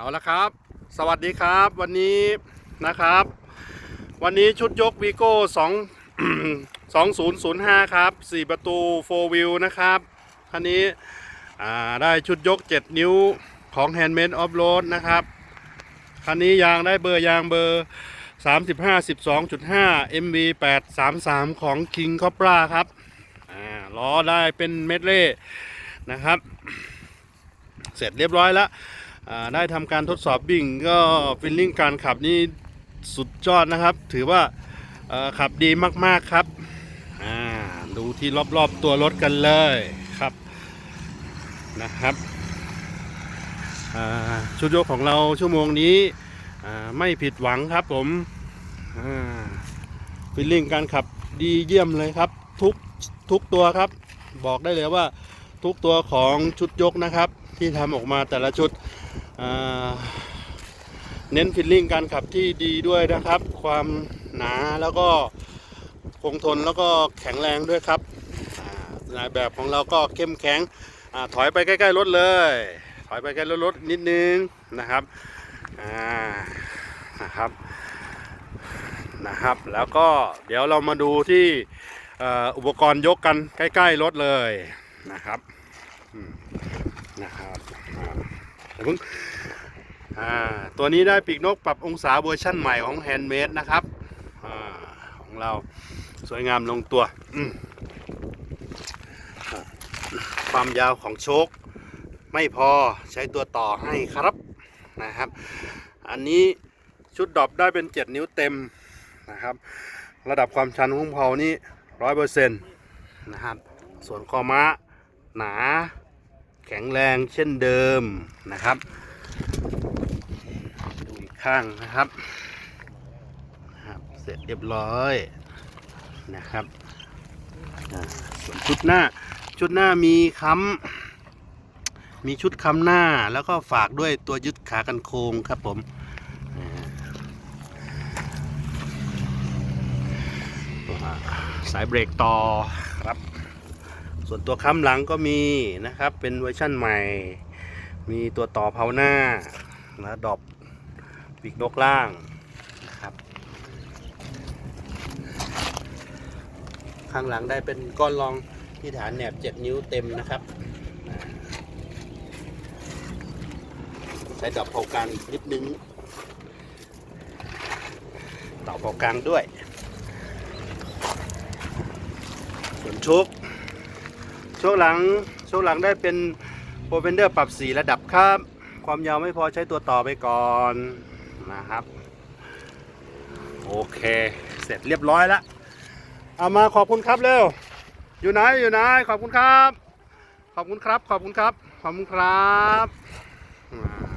เอาละครับ สวัสดีครับ วันนี้นะครับ วันนี้ชุดยกวีโก้2 2005ครับ4ประตู4 wheel นะครับคันนี้ได้ชุดยก7นิ้วของ Handmade Off Road นะครับ คันนี้ยางได้เบอร์ยางเบอร์ 35 12.5 MV 833 ของ King Cobra ครับล้อได้เป็นเมดเล่นะครับ เสร็จเรียบร้อยแล้ว ได้ทำการทดสอบวิ่งก็ฟิลลิ่งการขับนี่สุดยอดนะครับ ถือว่าขับดีมากๆครับดูที่รอบๆตัวรถกันเลยครับนะครับชุดยกของเราชั่วโมงนี้ไม่ผิดหวังครับผมฟิลลิ่งการขับดีเยี่ยมเลยครับ ทุกทุกตัวครับ บอกได้เลยว่าทุกตัวของชุดยกนะครับ ที่ทำออกมาแต่ละชุด เน้นฟิลลิ่งการขับที่ดีด้วยนะครับ ความหนาแล้วก็คงทนแล้วก็แข็งแรงด้วยครับอ่านายแบบของเราก็เข้มแข็งอถอยไปใกล้ๆรถเลย ถอยไปใกล้รถนิดนึงนะครับนะครับนะครับ แล้วก็เดี๋ยวเรามาดูที่ออุปกรณ์ยกกันใกล้ ๆรถเลยนะครับนะครับ อ่าเพิ่งตัวนี้ได้ปีกนกปรับองศาเวอร์ชั่นใหม่ของ Handmade นะครับอของเราสวยงามลงตัวความยาวของโชค ไม่พอใช้ตัวต่อให้ครับนะครับ อันนี้ชุดดอปได้เป็น 7 นิ้วเต็มนะครับ ระดับความชันของเพานี่ร้อยเปอร์เซ็นต์นะครับ ส่วนคอม้าหนา แข็งแรงเช่นเดิมนะครับ ดูอีกข้างนะครับเสร็จเรียบร้อยนะครับส่วนชุดหน้าชุดหน้ามีค้ำมีชุดค้ำหน้าแล้วก็ฝากด้วยตัวยึดขากันโค้งครับผมสายเบรกต่อครับ ส่วนตัวค้ำหลังก็มีนะครับ เป็นเวอร์ชั่นใหม่ มีตัวต่อเพาหน้าและดอบปีกนกล่างนะครับ ข้างหลังได้เป็นก้อนรองที่ฐานแหนบ 7 นิ้วเต็มนะครับ ใช้ดอกเผากลางนิดนึง ต่อเผากลางด้วยส่วนชคโชว์หลังโชว์หลังได้เป็นโปรเฟนเดอร์ปรับสีระดับครับ ความยาวไม่พอใช้ตัวต่อไปก่อนนะครับ โอเค เสร็จเรียบร้อยแล้วเอามาขอบคุณครับเร็ว อยู่ไหนอยู่ไหนขอบคุณครับ ขอบคุณครับ ขอบคุณครับ ขอบคุณครับ